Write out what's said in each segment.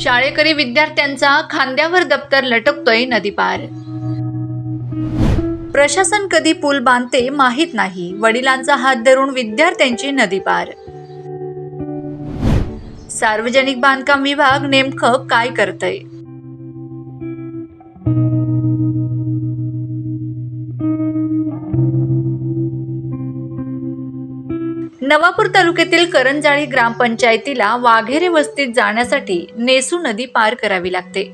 शाळेकरी विद्यार्थ्यांचा खांद्यावर दप्तर लटकतोय नदीपार. प्रशासन कधी पूल बांधते माहीत नाही. वडिलांचा हात धरून विद्यार्थ्यांची नदी पार सार्वजनिक बांधकाम विभाग नेमकं काय करतय? नवापूर तालुक्यातील करंजाळी ग्रामपंचायतीला वाघेरे वस्तीत जाण्यासाठी नेसू नदी पार करावी लागते.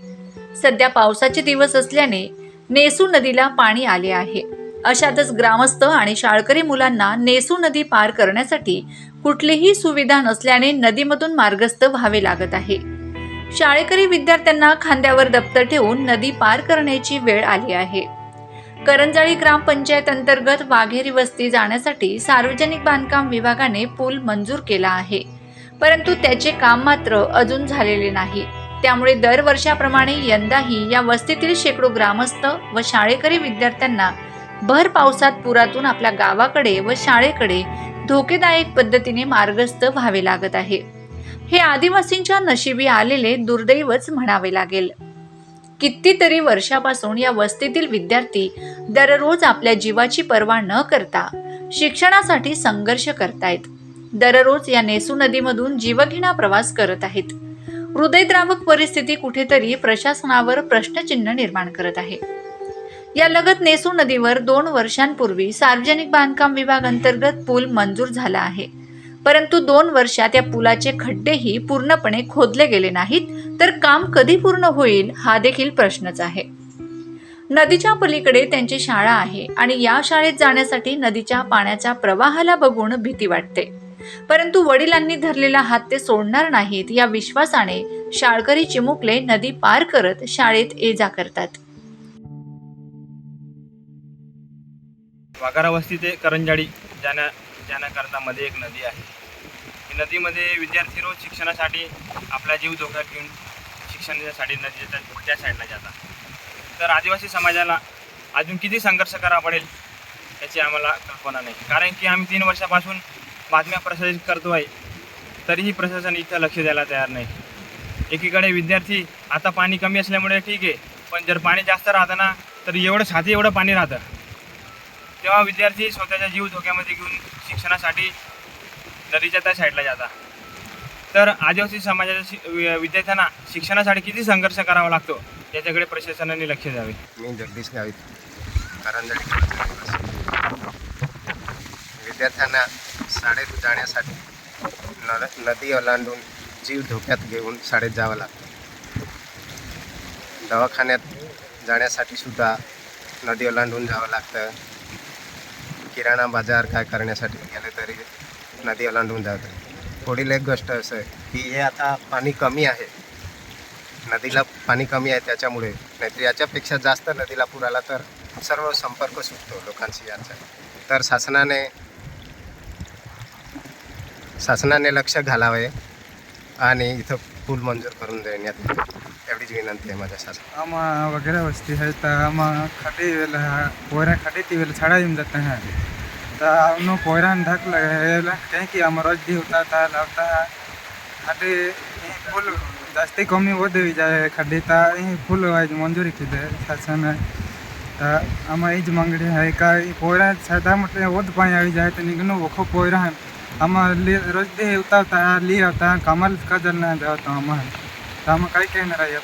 सध्या पावसाचे दिवस असल्याने नेसू नदीला पाणी आले आहे. अशातच ग्रामस्थ आणि शाळकरी मुलांना नेसू नदी पार करण्यासाठी कुठलीही सुविधा नसल्याने नदीमधून मार्गस्थ व्हावे लागत आहे. शाळेकरी विद्यार्थ्यांना खांद्यावर दप्तर ठेवून नदी पार करण्याची वेळ आली आहे. करंजाळी ग्रामपंचायत अंतर्गत वाघेरी वस्ती जाण्यासाठी सार्वजनिक बांधकाम विभागाने पूल मंजूर केला आहे. परंतु त्याचे काम मात्र अजून झालेले नाही. त्यामुळे दरवर्षाप्रमाणे यंदाही या वस्तीतील शेकडो ग्रामस्थ व शाळेकरी विद्यार्थ्यांना भर पावसात पुरातून आपल्या गावाकडे व शाळेकडे धोकेदायक पद्धतीने मार्गस्थ व्हावे लागत आहे. हे आदिवासींच्या नशिबी आलेले दुर्दैवच म्हणावे लागेल. कितीतरी वर्षापासून या वस्तीतील विद्यार्थी दररोज आपल्या जीवाची पर्वा न करता शिक्षणासाठी संघर्ष करतायत. दररोज या नेसू नदीमधून जीवघेणा प्रवास करत आहेत. हृदयद्रावक परिस्थिती कुठेतरी प्रशासनावर प्रश्नचिन्ह निर्माण करत आहे. या लगत नेसू नदीवर दोन वर्षांपूर्वी सार्वजनिक बांधकाम विभाग अंतर्गत पूल मंजूर झाला आहे. परंतु दोन वर्षात या पुलाचे खड्डेही पूर्णपणे खोदले गेले नाहीत तर काम कधी पूर्ण होईल हा देखील प्रश्नच आहे. नदीच्या पलीकडे त्यांची शाळा आहे आणि या शाळेत जाण्यासाठी नदीच्या पाण्याच्या प्रवाहाला बघून भीती वाटते. परंतु वडिलांनी धरलेला हात ते सोडणार नाहीत या विश्वासाने शाळकरी चिमुकले नदी पार करत शाळेत ये जा करतात. वाघारा वस्ती ते करंजाळी जाण्या जाण्याकरता मध्ये एक नदी आहे. नदीमध्ये विद्यार्थी रोज शिक्षणासाठी आपला जीव धोक्यात घेऊन शिक्षणासाठी नदीच्या त्या साईडला जातात. तर आदिवासी समाजाला अजून किती संघर्ष करावा पडेल याची आम्हाला कल्पना नाही. कारण की आम्ही तीन वर्षापासून बातम्या प्रसारित करतो आहे तरीही प्रशासन इथं लक्ष द्यायला तयार नाही. एकीकडे विद्यार्थी आता पाणी कमी असल्यामुळे ठीक आहे पण जर पाणी जास्त राहतं ना तर एवढं छाती एवढं पाणी राहतं. तेव्हा विद्यार्थी स्वतःचा जीव धोक्यामध्ये घेऊन शिक्षणासाठी नदीच्या त्या साईडला जाता. तर आदिवासी समाजाच्या शि- विद्यार्थ्यांना शिक्षणासाठी किती संघर्ष करावा लागतो याच्याकडे प्रशासनाने लक्ष द्यावे. मी जगदीश गावित. करंजळी विद्यार्थ्यांना शाळेत जाण्यासाठी नद नदी ओलांडून जीव धोक्यात घेऊन शाळेत जावं लागतं. दवाखान्यात जाण्यासाठी सुद्धा नदी ओलांडून जावं लागतं. किराणा बाजार काय करण्यासाठी गेलं तरी नदी ओलांडून जातं पुढील एक गोष्ट असं आहे की हे आता पाणी कमी आहे. नदीला पाणी कमी आहे त्याच्यामुळे नाहीतर याच्यापेक्षा जास्त नदीला पूर आला तर सर्व संपर्क सुटतो लोकांशी याचा. तर शासनाने शासनाने लक्ष घालावे आणि इथं पूल मंजूर करून देण्यात एवढीच विनंती आहे माझ्या शासन आम्हा वगैरे वस्ती आहे तर आमा खड़ी वेळेला पोरा खड़ी ती वेळेला छाडा येऊन जात नाही. तो उनो पोरा ढक लगे कहीं कि आमा रोज भी होता था लगता है खड़ी यहीं फुल जास्ती कमी वो देवी जाए खड़ी ता यहीं फुल आज मंजूरी की दे शासन है तो आमा इज मांगड़ी है का ई पोरा छड़ा मतलब वो पानी आई जाए तो निगनो वो पोरा है आमा रोज भी होता था ली होता है कमल का जलना जाता आमा तो हम काही कहना रहिए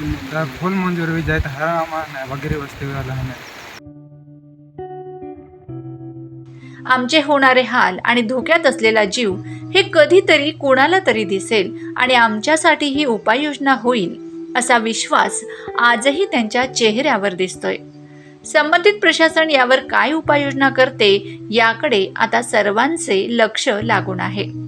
पानी फुल मंजूर भी जाए हर हम वस्ती आमचे होणारे हाल आणि धोक्यात असलेला जीव हे कधीतरी कोणाला तरी दिसेल आणि आमच्यासाठी ही उपाययोजना होईल असा विश्वास आजही त्यांच्या चेहऱ्यावर दिसतोय. संबंधित प्रशासन यावर काय उपाययोजना करते याकडे आता सर्वांचे लक्ष लागून आहे.